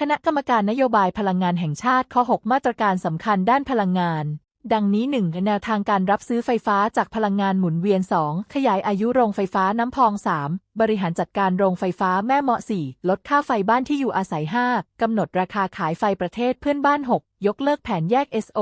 คณะกรรมการนโยบายพลังงานแห่งชาติข้อ 6 มาตรการสำคัญด้านพลังงาน ดังนี้ 1. แนวทางการรับซื้อไฟฟ้าจากพลังงานหมุนเวียน 2. ขยายอายุโรงไฟฟ้าน้ำพอง 3. บริหารจัดการโรงไฟฟ้าแม่เหมาะ 4. ลดค่าไฟบ้านที่อยู่อาศัย 5. กำหนดราคาขายไฟประเทศเพื่อนบ้าน 6. ยกเลิกแผนแยก SO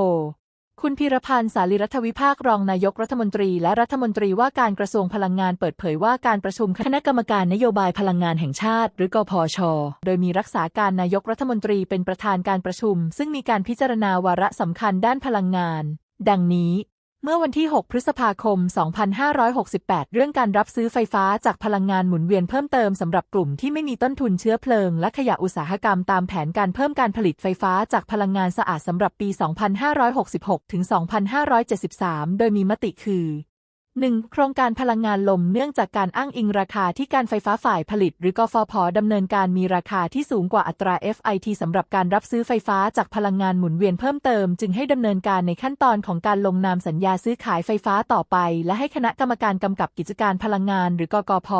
คุณพีรพันธ์สารีรัฐวิภาครองนายกรัฐมนตรี และรัฐมนตรีว่าการกระทรวงพลังงานเปิดเผยว่าการประชุมคณะกรรมการนโยบายพลังงานแห่งชาติ หรือกพช โดยมีรักษาการนายกรัฐมนตรีเป็นประธานการประชุม ซึ่งมีการพิจารณาวาระสำคัญด้านพลังงาน ดังนี้ เมื่อวันที่ 6 พฤษภาคม 2568 เรื่องการรับซื้อไฟฟ้าจากพลังงานหมุนเวียนเพิ่มเติมสำหรับกลุ่มที่ไม่มีต้นทุนเชื้อเพลิง และขยะอุตสาหกรรมตามแผนการเพิ่มการผลิตไฟฟ้าจากพลังงานสะอาดสำหรับปี 2566 ถึง 2573 โดยมีมติคือ 1. โครงการพลังงานลมเนื่องจากการอ้างอิงราคาที่การไฟฟ้าฝ่ายผลิต หรือกฟผดำเนินการมีราคาที่สูงกว่าอัตรา FIT สำหรับการรับซื้อไฟฟ้าจากพลังงานหมุนเวียนเพิ่มเติม จึงให้ดำเนินการในขั้นตอนของการลงนามสัญญาซื้อขายไฟฟ้าต่อไป และให้คณะกรรมการกำกับกิจการพลังงาน หรือกกพ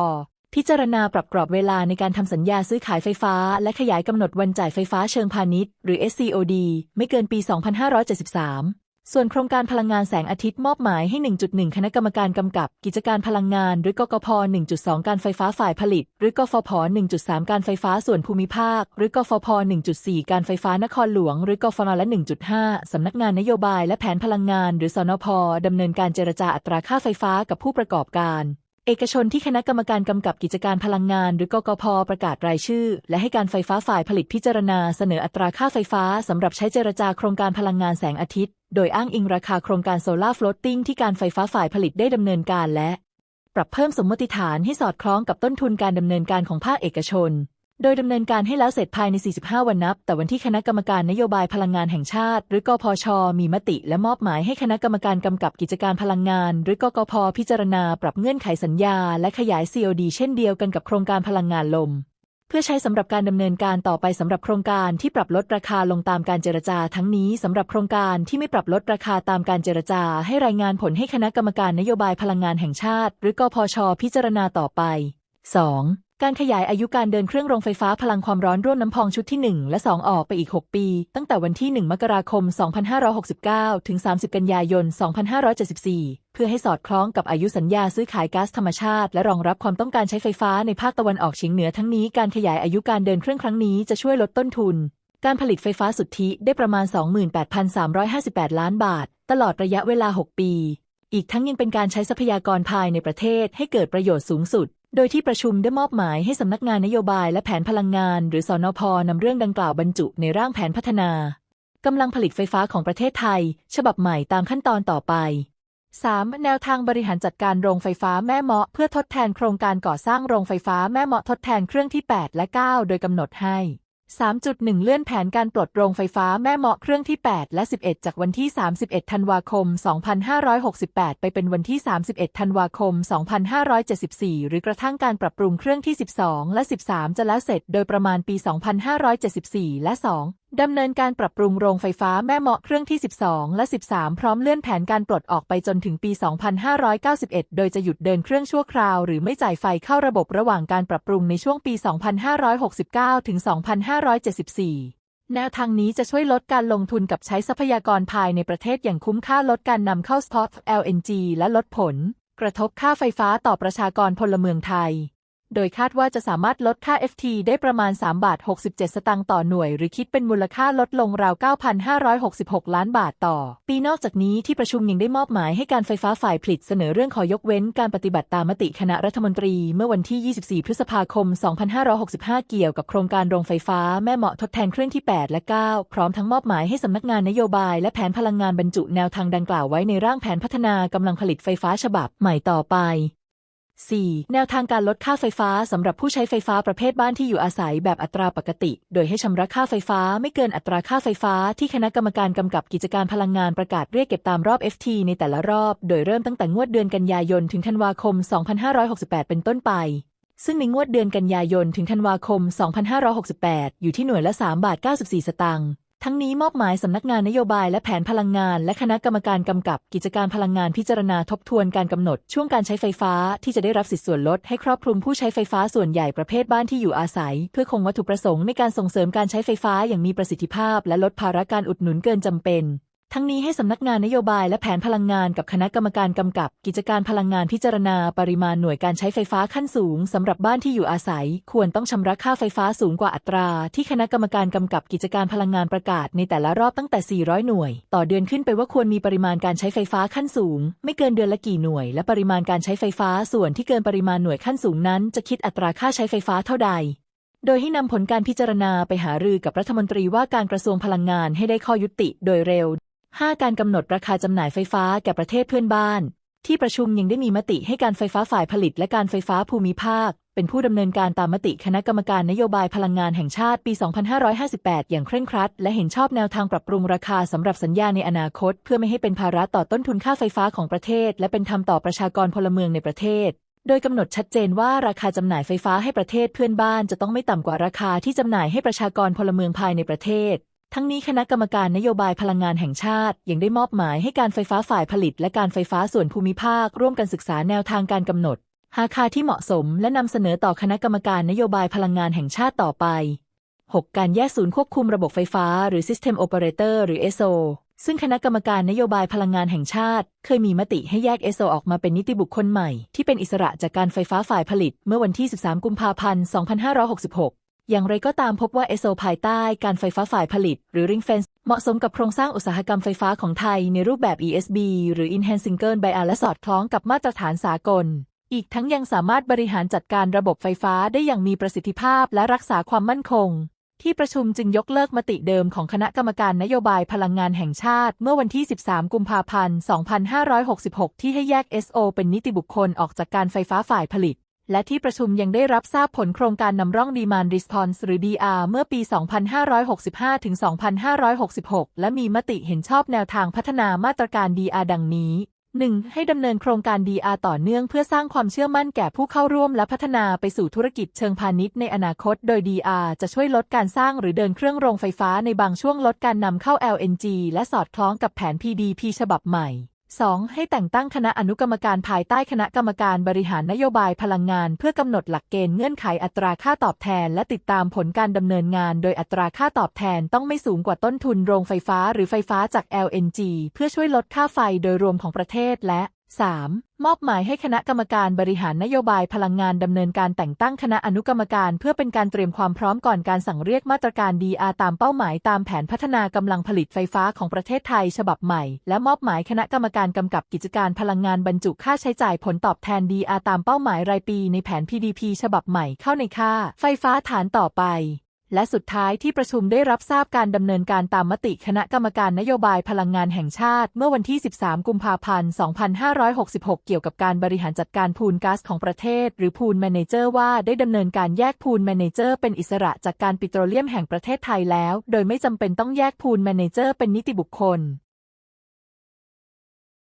พิจารณาปรับกรอบเวลาในการทำสัญญาซื้อขายไฟฟ้า และขยายกำหนดวันจ่ายไฟฟ้าเชิงพาณิชย์ หรือ SCOD ไม่เกินปี 2573 ส่วนโครงการพลังงานแสงอาทิตย์มอบหมายให้ 1.1 คณะกรรมการกำกับ กิจการพลังงาน หรือกกพ 1.2 การไฟฟ้าฝ่ายผลิต หรือกฟผ 1.3 การไฟฟ้าส่วนภูมิภาค หรือกฟพ1.4 การไฟฟ้านครหลวง หรือกฟนและ 1.5 สำนักงานนโยบายและแผนพลังงาน หรือสนพดำเนินการเจรจาอัตราค่าไฟฟ้ากับผู้ประกอบการ เอกชนที่คณะกรรมการกำกับกิจการพลังงาน หรือกกพประกาศรายชื่อ และให้การไฟฟ้าฝ่ายผลิตพิจารณาเสนออัตราค่าไฟฟ้าสำหรับใช้เจรจาโครงการพลังงานแสงอาทิตย์ โดยอ้างอิงราคาโครงการโซลาร์ฟลอตติ้งที่การไฟฟ้าฝ่ายผลิตได้ดำเนินการและ ปรับเพิ่มสมมติฐานให้สอดคล้องกับต้นทุนการดำเนินการของภาคเอกชน โดยดำเนินการให้แล้วเสร็จภายใน 45 วันนับ แต่วันที่คณะกรรมการนโยบายพลังงานแห่งชาติ หรือกพชมีมติและมอบหมายให้คณะกรรมการกำกับกิจการพลังงาน หรือกกพพิจารณาปรับเงื่อนไขสัญญา และขยาย COD เช่นเดียวกันกับโครงการพลังงานลม เพื่อใช้สำหรับการดำเนินการต่อไปสำหรับโครงการที่ปรับลดราคาลงตามการเจรจา ทั้งนี้สำหรับโครงการที่ไม่ปรับลดราคาตามการเจรจา ให้รายงานผลให้คณะกรรมการนโยบายพลังงานแห่งชาติ หรือกพชพิจารณาต่อไป 2. การขยายอายุการเดินเครื่องโรงไฟฟ้าพลังความร้อนร่วมน้ำพองชุดที่ 1 และ 2 ออกไปอีก 6 ปี ตั้งแต่วันที่ 1 มกราคม 2569 ถึง 30 กันยายน 2574 เพื่อให้สอดคล้องกับอายุสัญญาซื้อขายก๊าซธรรมชาติ และรองรับความต้องการใช้ไฟฟ้าในภาคตะวันออกเฉียงเหนือทั้งนี้การขยายอายุการเดินเครื่องครั้งนี้จะช่วยลดต้นทุน การผลิตไฟฟ้าสุทธิได้ประมาณ 28,358 ล้านบาท ตลอดระยะเวลา 6 ปี อีกทั้งยังเป็นการใช้ทรัพยากรภายในประเทศให้เกิดประโยชน์สูงสุด โดยที่ประชุมได้มอบหมายให้สำนักงานนโยบายและแผนพลังงาน หรือสอนพนำเรื่องดังกล่าวบรรจุในร่างแผนพัฒนากำลังผลิตไฟฟ้าของประเทศไทย ฉบับใหม่ตามขั้นตอนต่อไป 3. แนวทางบริหารจัดการโรงไฟฟ้าแม่เมาะ เพื่อทดแทนโครงการก่อสร้างโรงไฟฟ้าแม่เมาะทดแทนเครื่องที่ 8 และ 9 โดยกำหนดให้ 3.1 เลื่อนแผนการปลดโรงไฟฟ้าแม่เมาะเครื่องที่ 8 และ 11 จากวันที่ 31 ธันวาคม 2568 ไปเป็นวันที่ 31 ธันวาคม 2574 หรือกระทั่งการปรับปรุงเครื่องที่ 12 และ 13 จะแล้วเสร็จโดยประมาณปี 2574 และ 2. ดำเนินการปรับปรุงโรงไฟฟ้าแม่เมาะเครื่องที่ 12 และ 13 พร้อมเลื่อนแผนการปลดออกไปจนถึงปี 2591 โดยจะหยุดเดินเครื่องชั่วคราว หรือไม่จ่ายไฟเข้าระบบระหว่างการปรับปรุงในช่วงปี 2569 ถึง 2574แนวทางนี้จะช่วยลดการลงทุนกับใช้ทรัพยากรภายในประเทศอย่างคุ้มค่าลดการนำเข้าสต็อก LNG และลดผล กระทบค่าไฟฟ้าต่อประชากรพลเมืองไทย โดยคาดว่าจะสามารถลดค่า FT ได้ประมาณ 3 บาท 67 สตางค์ต่อหน่วย หรือคิดเป็นมูลค่าลดลงราว 9,566 ล้านบาทต่อ ปีนอกจากนี้ที่ประชุมยังได้มอบหมายให้การไฟฟ้าฝ่ายผลิตเสนอเรื่องขอยกเว้นการปฏิบัติตามมติคณะรัฐมนตรี เมื่อวันที่ 24 พฤษภาคม 2565 เกี่ยวกับโครงการโรงไฟฟ้าแม่เหมาะทดแทนเครื่องที่ 8 และ 9 พร้อมทั้งมอบหมายให้สำนักงานนโยบายและแผนพลังงานบรรจุแนวทางดังกล่าวไว้ในร่างแผนพัฒนากำลังผลิตไฟฟ้าฉบับใหม่ต่อไป 4. แนวทางการลดค่าไฟฟ้าสำหรับผู้ใช้ไฟฟ้าประเภทบ้านที่อยู่อาศัยแบบอัตราปกติ โดยให้ชำระค่าไฟฟ้าไม่เกินอัตราค่าไฟฟ้าที่คณะกรรมการกำกับกิจการพลังงานประกาศเรียกเก็บตามรอบ FT ในแต่ละรอบ โดยเริ่มตั้งแต่งวดเดือนกันยายนถึงธันวาคม 2568 เป็นต้นไป ซึ่งในงวดเดือนกันยายนถึงธันวาคม 2568 อยู่ที่หน่วยละ 3 บาท 94 สตางค์ ทั้งนี้มอบหมายสำนักงานนโยบายและแผนพลังงาน และคณะกรรมการกำกับกิจการพลังงานพิจารณาทบทวนการกำหนดช่วงการใช้ไฟฟ้าที่จะได้รับสิทธิส่วนลดให้ครอบคลุมผู้ใช้ไฟฟ้าส่วนใหญ่ประเภทบ้านที่อยู่อาศัย เพื่อคงวัตถุประสงค์ในการส่งเสริมการใช้ไฟฟ้าอย่างมีประสิทธิภาพ และลดภาระการอุดหนุนเกินจำเป็น ทั้งนี้ให้สำนักงานนโยบายและแผนพลังงานกับคณะกรรมการกำกับ กิจการพลังงานพิจารณาปริมาณหน่วยการใช้ไฟฟ้าขั้นสูงสำหรับบ้านที่อยู่อาศัย ควรต้องชำระค่าไฟฟ้าสูงกว่าอัตรา ที่คณะกรรมการกำกับกิจการพลังงานประกาศในแต่ละรอบตั้งแต่ 400 หน่วย ต่อเดือนขึ้นไปว่าควรมีปริมาณการใช้ไฟฟ้าขั้นสูง ไม่เกินเดือนละกี่หน่วย และปริมาณการใช้ไฟฟ้าส่วนที่เกินปริมาณหน่วยขั้นสูงนั้น จะคิดอัตราค่าใช้ไฟฟ้าเท่าใดโดยให้นำผลการพิจารณาไปหารือกับรัฐมนตรีว่าการกระทรวงพลังงานให้ได้ข้อยุติโดยเร็ว 5. การกำหนดราคาจำหน่ายไฟฟ้าแก่ประเทศเพื่อนบ้าน ที่ประชุมยังได้มีมติให้การไฟฟ้าฝ่ายผลิตและการไฟฟ้าภูมิภาค เป็นผู้ดำเนินการตามมติคณะกรรมการนโยบายพลังงานแห่งชาติปี 2558 อย่างเคร่งครัด และเห็นชอบแนวทางปรับปรุงราคาสำหรับสัญญาในอนาคต เพื่อไม่ให้เป็นภาระต่อต้นทุนค่าไฟฟ้าของประเทศ และเป็นธรรมต่อประชากรพลเมืองในประเทศโดยกำหนดชัดเจนว่าราคาจำหน่ายไฟฟ้าให้ประเทศเพื่อนบ้านจะต้องไม่ต่ำกว่าราคาที่จำหน่ายให้ประชากรพลเมืองภายในประเทศ ทั้งนี้คณะกรรมการนโยบายพลังงานแห่งชาติ ยังได้มอบหมายให้การไฟฟ้าฝ่ายผลิต และการไฟฟ้าส่วนภูมิภาค ร่วมกันศึกษาแนวทางการกำหนดหาคาที่เหมาะสม และนำเสนอต่อคณะกรรมการนโยบายพลังงานแห่งชาติต่อไป 6. การแยกศูนย์ควบคุมระบบไฟฟ้า หรือ System Operator หรือ SO ซึ่งคณะกรรมการนโยบายพลังงานแห่งชาติ เคยมีมติให้แยก SO ออกมาเป็นนิติบุคคลใหม่ ที่เป็นอิสระจากการไฟฟ้าฝ่ายผลิต เมื่อวันที่ 13 กุมภาพันธ์ 2566 อย่างไรก็ตามพบว่า SO ภายใต้การไฟฟ้าฝ่ายผลิต หรือ Ring Fence เหมาะสมกับโครงสร้างอุตสาหกรรมไฟฟ้าของไทยในรูปแบบ ESB หรือ Enhanced Single Buyer และสอดคล้องกับมาตรฐานสากล อีกทั้งยังสามารถบริหารจัดการระบบไฟฟ้าได้อย่างมีประสิทธิภาพและรักษาความมั่นคง ที่ประชุมจึงยกเลิกมติเดิมของคณะกรรมการนโยบายพลังงานแห่งชาติ เมื่อวันที่ 13 กุมภาพันธ์ 2566 ที่ให้แยก SO เป็นนิติบุคคลออกจากการไฟฟ้าฝ่ายผลิต และที่ประชุมยังได้รับทราบผลโครงการนำร่อง Demand Response หรือ DR เมื่อปี 2565 ถึง 2566 และมีมติเห็นชอบแนวทางพัฒนามาตรการ DR ดังนี้ 1. ให้ดำเนินโครงการ DR ต่อเนื่องเพื่อสร้างความเชื่อมั่นแก่ผู้เข้าร่วมและพัฒนาไปสู่ธุรกิจเชิงพาณิชย์ในอนาคต โดย DR จะช่วยลดการสร้างหรือเดินเครื่องโรงไฟฟ้าในบางช่วงลดการนำเข้า LNG และสอดคล้องกับแผน PDP ฉบับใหม่ 2. ให้แต่งตั้งคณะอนุกรรมการภายใต้คณะกรรมการบริหารนโยบายพลังงาน เพื่อกำหนดหลักเกณฑ์เงื่อนไขอัตราค่าตอบแทน และติดตามผลการดำเนินงาน โดยอัตราค่าตอบแทนต้องไม่สูงกว่าต้นทุนโรงไฟฟ้าหรือไฟฟ้าจาก LNG เพื่อช่วยลดค่าไฟโดยรวมของประเทศและ 3. มอบหมายให้คณะกรรมการบริหารนโยบายพลังงานดำเนินการแต่งตั้งคณะอนุกรรมการ เพื่อเป็นการเตรียมความพร้อมก่อนการสั่งเรียกมาตรการ DR ตามเป้าหมายตามแผนพัฒนากำลังผลิตไฟฟ้าของประเทศไทยฉบับใหม่ และมอบหมายคณะกรรมการกำกับกิจการพลังงานบรรจุค่าใช้จ่ายผลตอบแทน DR ตามเป้าหมายรายปีในแผน PDP ฉบับใหม่เข้าในค่า ไฟฟ้าฐานต่อไป และสุดท้ายที่ประชุมได้รับทราบการดำเนินการตามมติคณะกรรมการนโยบายพลังงานแห่งชาติ เมื่อวันที่ 13 กุมภาพันธ์ 2566 เกี่ยวกับการบริหารจัดการพูนก๊าซของประเทศ หรือพูนแมเนเจอร์ว่าได้ดำเนินการแยกพูนแมเนเจอร์เป็นอิสระจากการปิโตรเลียมแห่งประเทศไทยแล้ว โดยไม่จำเป็นต้องแยกพูนแมเนเจอร์เป็นนิติบุคคล